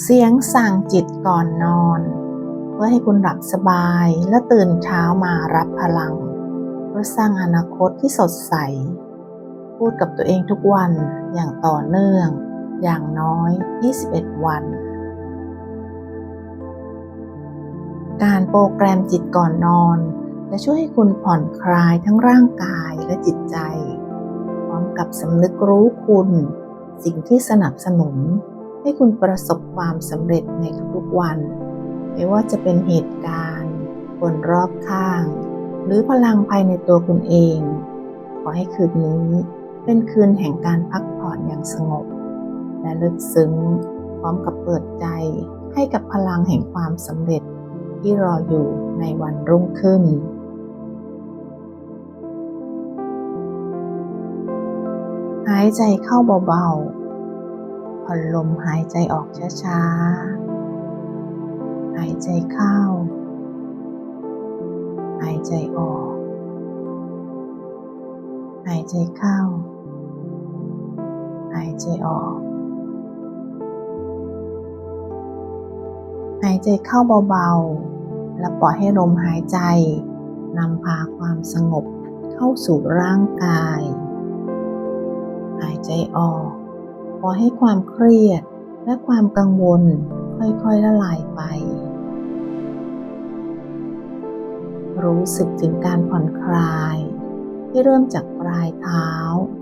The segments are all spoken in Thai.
เสียงสั่งจิตก่อนนอน เพื่อให้คุณหลับสบายและตื่นเช้ามารับพลัง เพื่อสร้างอนาคตที่สดใส พูดกับตัวเองทุกวันอย่างต่อเนื่อง อย่างน้อย 21 วัน การโปรแกรมจิตก่อนนอน จะช่วยให้คุณผ่อนคลายทั้งร่างกายและจิตใจ พร้อมกับสำนึกรู้คุณ สิ่งที่สนับสนุน ให้คุณประสบความสำเร็จในทุกๆวัน ไม่ว่าจะเป็นเหตุการณ์ คนรอบข้าง หรือพลังภายในตัวคุณเอง ขอให้คืนนี้เป็นคืนแห่งการพักผ่อนอย่างสงบ และลึกซึ้ง พร้อมกับเปิดใจให้กับพลังแห่งความสำเร็จที่รออยู่ในวันรุ่งขึ้นหายใจเข้าเบาๆ ผ่อนลมหายใจออกช้าๆ หายใจเข้า หายใจออก หายใจเข้า หายใจออก หายใจเข้าเบาๆ และปล่อยให้ลมหายใจนำพาความสงบเข้าสู่ร่างกาย หายใจออก ปล่อให้ความเครียดและความกังวลค่อยๆละลายไป รู้สึกถึงการผ่อนคลาย ที่เริ่มจากปลายเท้า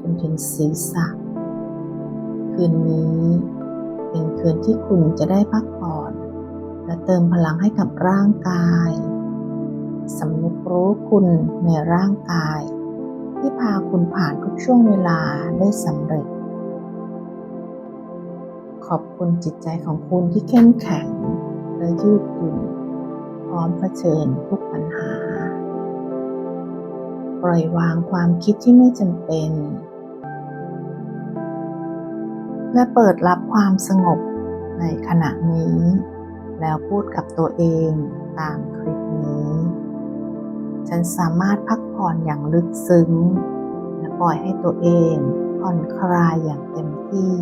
จนถึงศีรษะ คืนนี้เป็นคืนที่คุณจะได้พักผ่อน และเติมพลังให้กับร่างกายสำนึกรู้คุณในร่างกาย ที่พาคุณผ่านทุกช่วงเวลาได้สำเร็จ ขอบคุณจิตใจของคุณที่เข้มแข็งและยืดหยุ่นพร้อมเผชิญทุกปัญหา ปล่อยวางความคิดที่ไม่จำเป็น และเปิดรับความสงบในขณะนี้ แล้วพูดกับตัวเองตามคลิปนี้ ฉันสามารถพักผ่อนอย่างลึกซึ้ง และปล่อยให้ตัวเองผ่อนคลายอย่างเต็มที่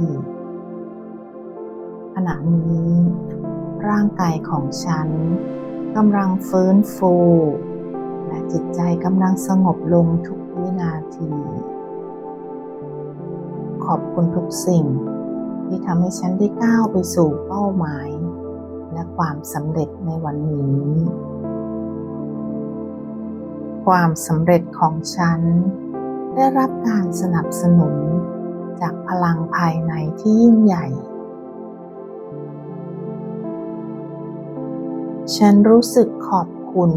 ขณะนี้ ร่างกายของฉันกำลังฟื้นฟู และจิตใจกำลังสงบลงทุกวินาที ขอบคุณทุกสิ่งที่ทำให้ฉันได้ก้าวไปสู่เป้าหมาย และความสำเร็จในวันนี้ ความสำเร็จของฉัน ได้รับการสนับสนุนจากพลังภายในที่ยิ่งใหญ่ ฉันรู้สึกขอบคุณ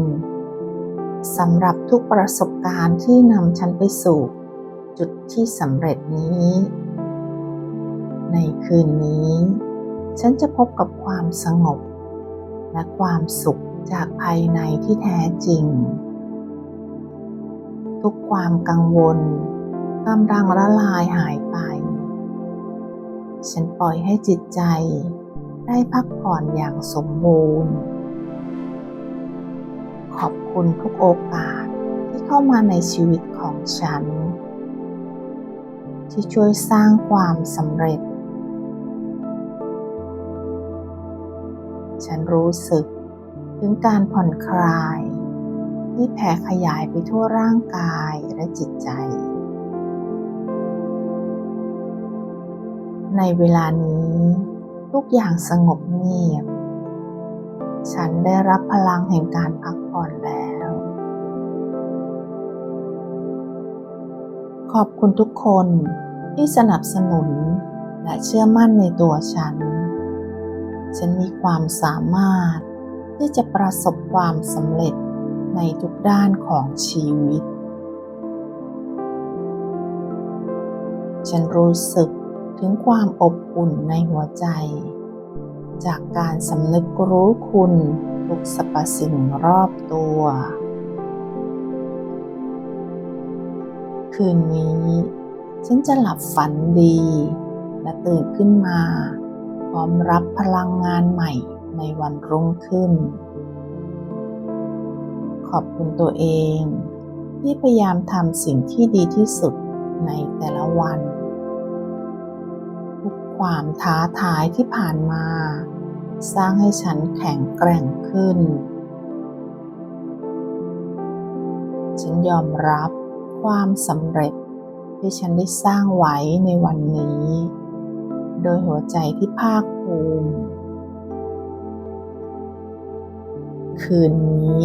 สำหรับทุกประสบการณ์ที่นำฉันไปสู่ จุดที่สำเร็จนี้ ในคืนนี้ ฉันจะพบกับความสงบ และความสุขจากภายในที่แท้จริง ทุกความกังวลกำลังละลายหายไป ฉันปล่อยให้จิตใจได้พักผ่อนอย่างสมบูรณ์ คุณทุกโอกาสที่เข้ามาในชีวิตของฉัน ที่ช่วยสร้างความสำเร็จ ฉันรู้สึกถึงการผ่อนคลาย ที่แผ่ขยายไปทั่วร่างกายและจิตใจ ในเวลานี้ทุกอย่างสงบเงียบ ฉันได้รับพลังแห่งการพักผ่อนแล้ว ขอบคุณทุกคนที่สนับสนุนและเชื่อมั่นในตัวฉัน ฉันมีความสามารถที่จะประสบความสำเร็จในทุกด้านของชีวิต ฉันรู้สึกถึงความอบอุ่นในหัวใจ จากการสำนึกรู้คุณทุกสรรพสิ่งรอบตัว คืนนี้ ฉันจะหลับฝันดี และตื่นขึ้นมา พร้อมรับพลังงานใหม่ในวันรุ่งขึ้น ขอบคุณตัวเอง ที่พยายามทำสิ่งที่ดีที่สุดในแต่ละวัน ทุกคความท้าทายที่ผ่านมา สร้างให้ฉันแข็งแกร่งขึ้น ฉันยอมรับ ความสำเร็จที่ฉันได้สร้างไว้ในวันนี้ โดยหัวใจที่ภาคภูมิ คืนนี้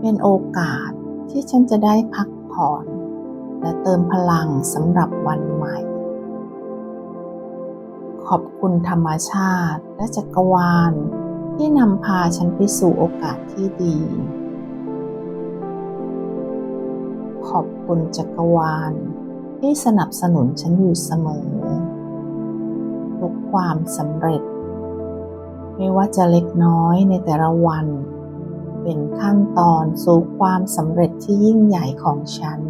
เป็นโอกาสที่ฉันจะได้พักผ่อน และเติมพลังสำหรับวันใหม่ ขอบคุณธรรมชาติและจักรวาลที่นำพาฉันไปสู่โอกาสที่ดี อบคุณจักรวาล ที่สนับสนุนฉันอยู่เสมอ ทุกความสำเร็จ ไม่ว่าจะเล็กน้อยในแต่ละวัน เป็นขั้นตอนสู่ความสำเร็จที่ยิ่งใหญ่ของฉัน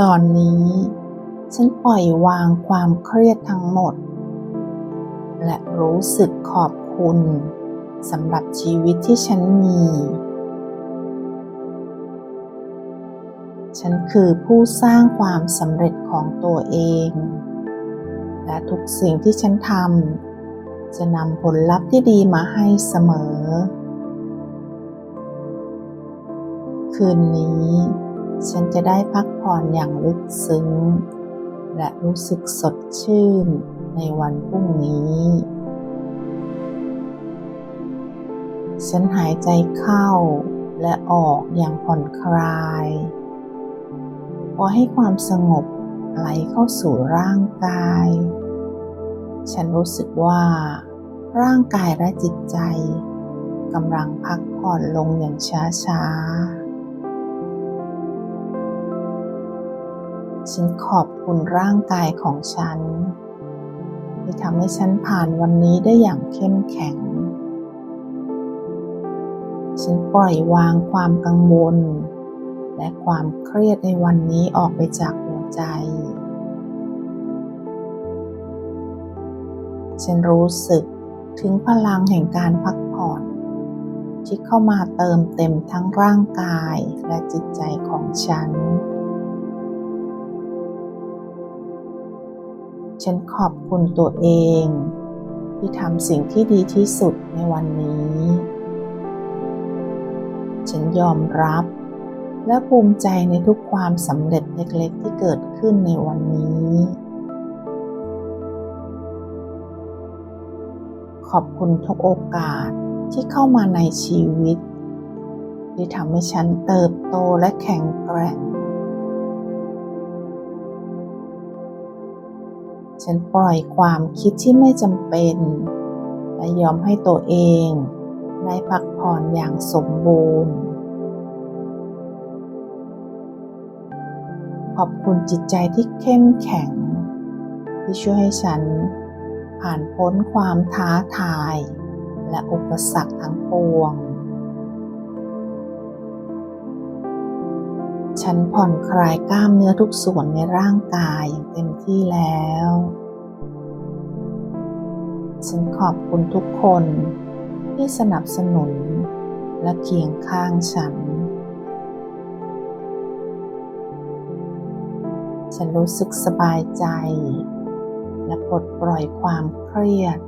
ตอนนี้ฉันปล่อยวางความเครียดทั้งหมด และรู้สึกขอบคุณสำหรับชีวิตที่ฉันมี ฉันคือผู้สร้างความสำเร็จของตัวเอง และทุกสิ่งที่ฉันทำจะนำผลลัพธ์ที่ดีมาให้เสมอ คืนนี้ ฉันจะได้พักผ่อนอย่างลึกซึ้ง และรู้สึกสดชื่นในวันพรุ่งนี้ ฉันหายใจเข้าและออกอย่างผ่อนคลาย พอให้ความสงบไหลเข้าสู่ร่างกาย ฉันรู้สึกว่า ร่างกายและจิตใจกำลังพักผ่อนลงอย่างช้าๆ ฉันขอบคุณร่างกายของฉัน ที่ทำให้ฉันผ่านวันนี้ได้อย่างเข้มแข็ง ฉันปล่อยวางความกังวล และความเครียดในวันนี้ออกไปจากหัวใจ ฉันรู้สึกถึงพลังแห่งการพักผ่อน ที่เข้ามาเติมเต็มทั้งร่างกายและจิตใจของฉัน ฉันขอบคุณตัวเอง ที่ทำสิ่งที่ดีที่สุดในวันนี้ ฉันยอมรับ และภูมิใจในทุกความสำเร็จเล็กๆ ที่เกิดขึ้นในวันนี้ ขอบคุณทุกโอกาสที่เข้ามาในชีวิต ที่ทำให้ฉันเติบโตและแข็งแกร่ง ฉันปล่อยความคิดที่ไม่จำเป็น และยอมให้ตัวเองได้พักผ่อนอย่างสมบูรณ์ ขอบคุณจิตใจที่เข้มแข็ง ที่ช่วยให้ฉันผ่านพ้นความท้าทาย และอุปสรรคทั้งปวง ฉันผ่อนคลายกล้ามเนื้อทุกส่วนในร่างกายอย่างเต็มที่แล้ว ฉันขอบคุณทุกคนที่สนับสนุนและเคียงข้างฉัน ฉันรู้สึกสบายใจ และปลดปล่อยความเครียด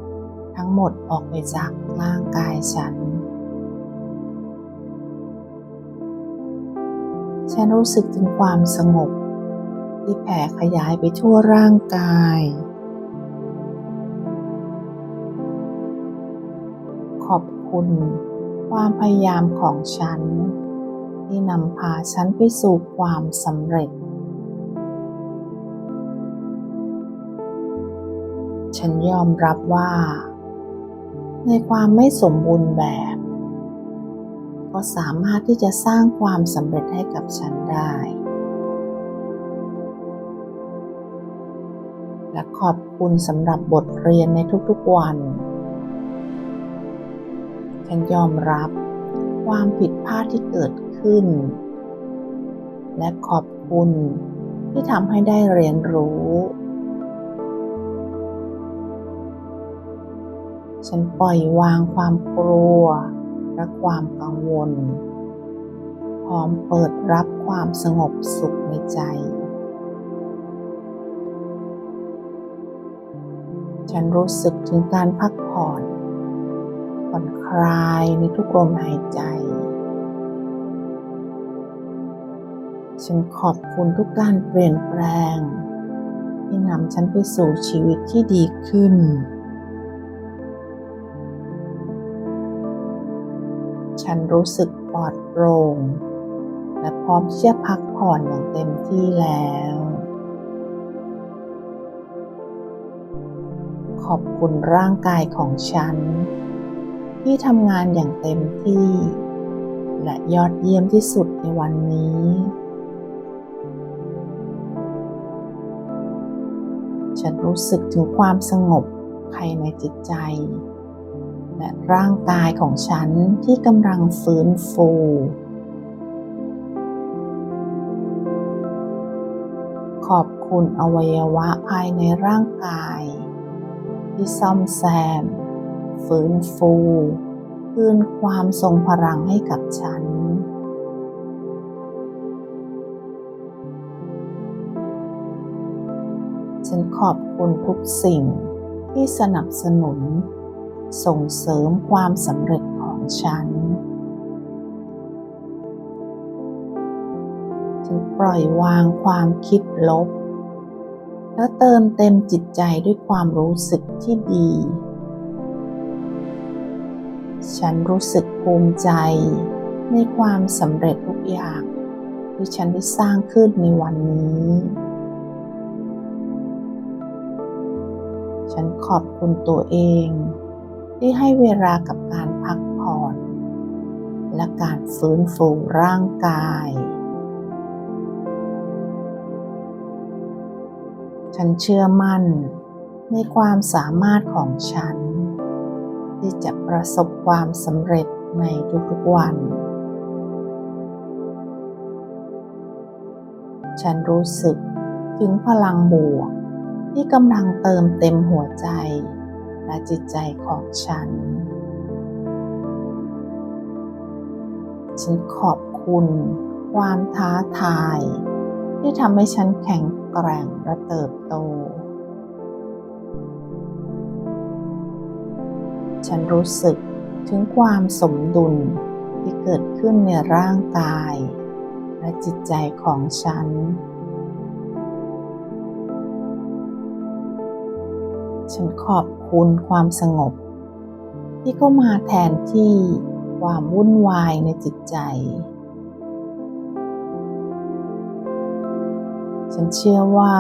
ทั้งหมดออกไปจากร่างกายฉัน ฉันรู้สึกถึงความสงบ ที่แผ่ขยายไปทั่วร่างกาย ขอบคุณความพยายามของฉัน ที่นำพาฉันไปสู่ความสำเร็จ ฉันยอมรับว่า ในความไม่สมบูรณ์แบบ ก็สามารถที่จะสร้างความสำเร็จให้กับฉันได้ และขอบคุณสำหรับบทเรียนในทุกๆวัน ฉันยอมรับความผิดพลาดที่เกิดขึ้น และขอบคุณที่ทำให้ได้เรียนรู้ ฉันปล่อยวางความกลัวและความกังวล พร้อมเปิดรับความสงบสุขในใจ ฉันรู้สึกถึงการพักผ่อนผ่อนคลายในทุกลมหายใจ ฉันขอบคุณทุกการเปลี่ยนแปลง ที่นำฉันไปสู่ชีวิตที่ดีขึ้น ฉันรู้สึกปลอดโปร่งและพร้อมที่จะพักผ่อนอย่างเต็มที่แล้ว ขอบคุณร่างกายของฉัน ที่ทำงานอย่างเต็มที่ และยอดเยี่ยมที่สุดในวันนี้ ฉันรู้สึกถึงความสงบภายในจิตใจ และร่างกายของฉันที่กำลังฟื้นฟูขอบคุณอวัยวะภายในร่างกาย ที่ซ่อมแซม ฟื้นฟูคืนความทรงพลังให้กับฉัน ฉันขอบคุณทุกสิ่งที่สนับสนุน ส่งเสริมความสำเร็จของฉันฉันปล่อยวางความคิดลบ และเติมเต็มจิตใจด้วยความรู้สึกที่ดี ฉันรู้สึกภูมิใจในความสำเร็จทุกอย่างที่ฉันได้สร้างขึ้นในวันนี้ ฉันขอบคุณตัวเอง ที่ให้เวลากับการพักผ่อน และการฟื้นฟูร่างกาย ฉันเชื่อมั่นในความสามารถของฉัน ที่จะประสบความสำเร็จในทุกๆวัน ฉันรู้สึกถึงพลังบวกที่กำลังเติมเต็มหัวใจ และจิตใจของฉัน ฉันขอบคุณความท้าทาย ที่ทำให้ฉันแข็งแกร่งและเติบโต ฉันรู้สึกถึงความสมดุลที่เกิดขึ้นในร่างกาย และจิตใจของฉัน ฉันขอบคุณความสงบ ที่เข้ามาแทนที่ความวุ่นวายในจิตใจ ฉันเชื่อว่า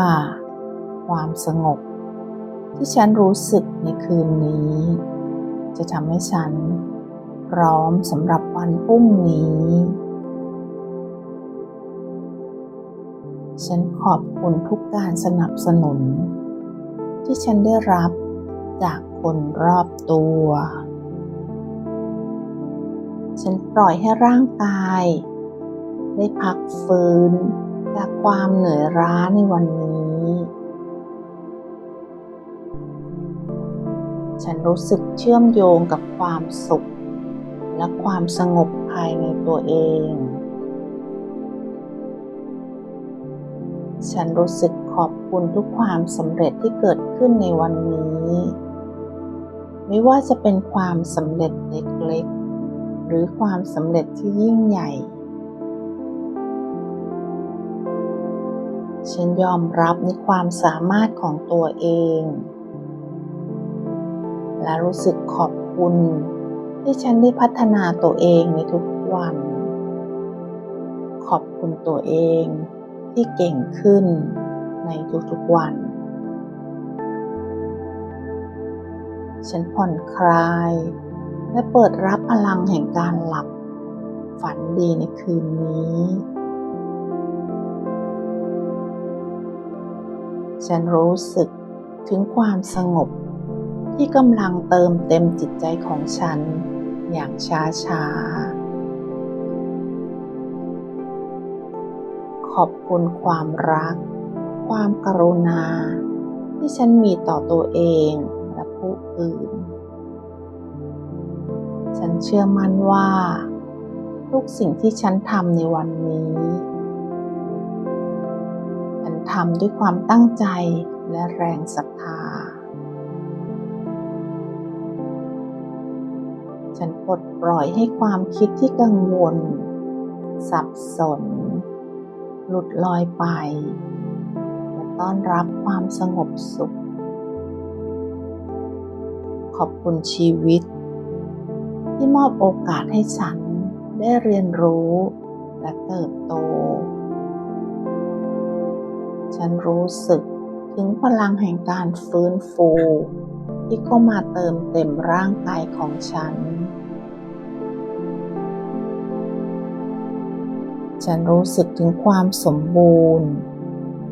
ความสงบ ที่ฉันรู้สึกในคืนนี้ จะทำให้ฉันพร้อมสำหรับวันพรุ่งนี้ ฉันขอบคุณทุกการสนับสนุน ที่ฉันได้รับจากคนรอบตัว ฉันปล่อยให้ร่างกาย ได้พักฟื้นจากความเหนื่อยล้าในวันนี้ ฉันรู้สึกเชื่อมโยงกับความสุข และความสงบภายในตัวเอง ฉันรู้สึก ขอบคุณทุกความสำเร็จที่เกิดขึ้นในวันนี้ ไม่ว่าจะเป็นความสำเร็จเล็กๆ หรือความสำเร็จที่ยิ่งใหญ่ ฉันยอมรับในความสามารถของตัวเอง และรู้สึกขอบคุณที่ฉันได้พัฒนาตัวเองในทุกวัน ขอบคุณตัวเองที่เก่งขึ้น ในทุกๆวัน ฉันผ่อนคลาย และเปิดรับพลังแห่งการหลับ ฝันดีในคืนนี้ ฉันรู้สึกถึงความสงบที่กำลังเติมเต็มจิตใจของฉันอย่างช้าๆขอบคุณความรัก ความกรุณา ที่ฉันมีต่อตัวเองและผู้อื่น ฉันเชื่อมั่นว่า ทุกสิ่งที่ฉันทำในวันนี้ ฉันทำด้วยความตั้งใจและแรงศรัทธา ฉันปลดปล่อยให้ความคิดที่กังวล สับสน หลุดลอยไป ต้อนรับความสงบสุข ขอบคุณชีวิต ที่มอบโอกาสให้ฉันได้เรียนรู้และเติบโต ฉันรู้สึกถึงพลังแห่งการฟื้นฟู ที่เข้ามาเติมเต็มร่างกายของฉัน ฉันรู้สึกถึงความสมบูรณ์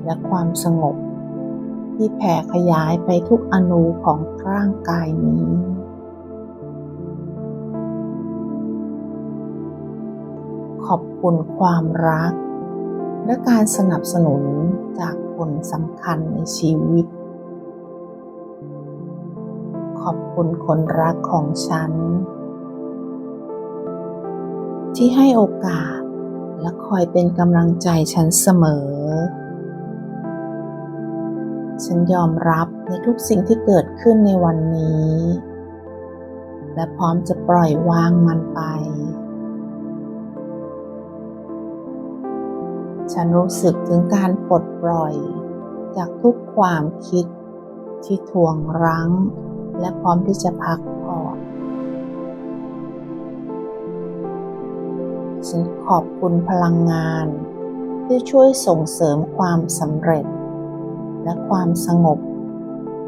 และความสงบ ที่แผ่ขยายไปทุกอนูของร่างกายนี้ ขอบคุณความรัก และการสนับสนุนจากคนสำคัญในชีวิต ขอบคุณคนรักของฉัน ที่ให้โอกาสและคอยเป็นกำลังใจฉันเสมอ ฉันยอมรับในทุกสิ่งที่เกิดขึ้นในวันนี้ และพร้อมจะปล่อยวางมันไป ฉันรู้สึกถึงการปลดปล่อย จากทุกความคิดที่ทวงรั้ง และพร้อมที่จะพักผ่อนฉันขอบคุณพลังงาน ที่ช่วยส่งเสริมความสำเร็จ และความสงบ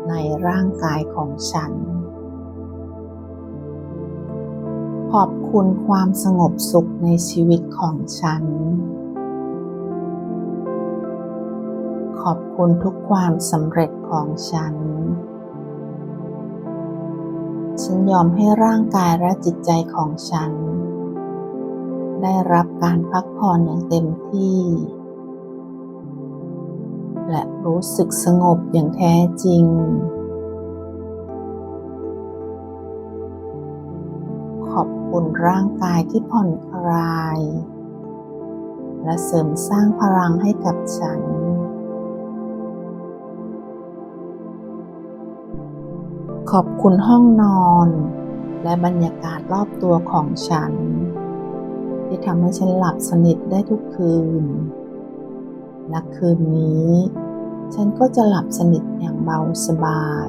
ในร่างกายของฉัน ขอบคุณความสงบสุขในชีวิตของฉัน ขอบคุณทุกความสำเร็จของฉัน ฉันยอมให้ร่างกายและจิตใจของฉัน ได้รับการพักผ่อนอย่างเต็มที่ รู้สึกสงบอย่างแท้จริง ขอบคุณร่างกายที่ผ่อนคลาย และเสริมสร้างพลังให้กับฉัน ขอบคุณห้องนอน และบรรยากาศรอบตัวของฉัน ที่ทำให้ฉันหลับสนิทได้ทุกคืนและคืนนี้ ฉันก็จะหลับสนิทอย่างเบาสบาย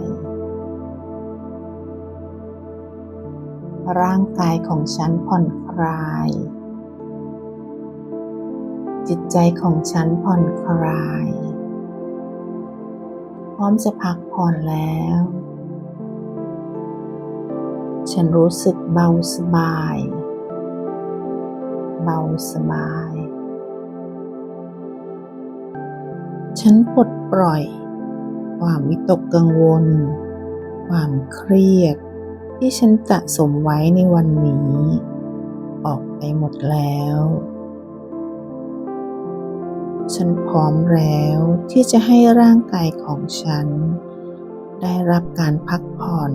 ร่างกายของฉันผ่อนคลาย จิตใจของฉันผ่อนคลาย พร้อมจะพักผ่อนแล้ว ฉันรู้สึกเบาสบาย เบาสบาย ฉันปลดปล่อย ความวิตกกังวล ความเครียด ที่ฉันสะสมไว้ในวันนี้ ออกไปหมดแล้ว ฉันพร้อมแล้วที่จะให้ร่างกายของฉัน ได้รับการพักผ่อน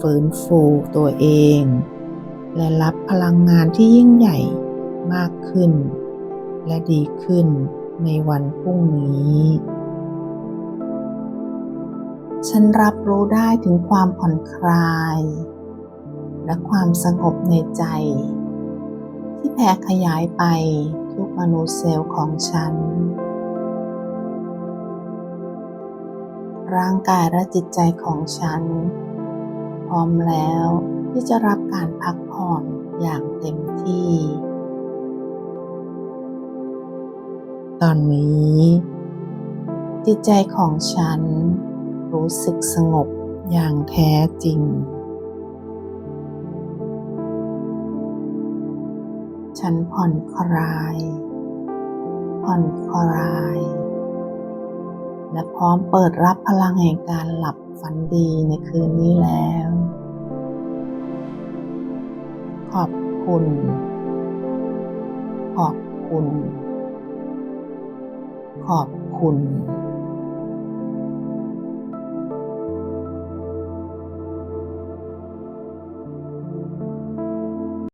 ฟื้นฟูตัวเอง และรับพลังงานที่ยิ่งใหญ่มากขึ้น และดีขึ้น ในวันพรุ่งนี้ ฉันรับรู้ได้ถึงความผ่อนคลาย และความสงบในใจ ที่แผ่ขยายไปทุกอนูเซลล์ของฉัน ร่างกายและจิตใจของฉัน พร้อมแล้วที่จะรับการพักผ่อนอย่างเต็มที่ ตอนนี้ จิตใจของฉันรู้สึกสงบอย่างแท้จริง ฉันผ่อนคลาย ผ่อนคลาย และพร้อมเปิดรับพลังแห่งการหลับฝันดีในคืนนี้แล้ว ขอบคุณ ขอบคุณ ขอบคุณ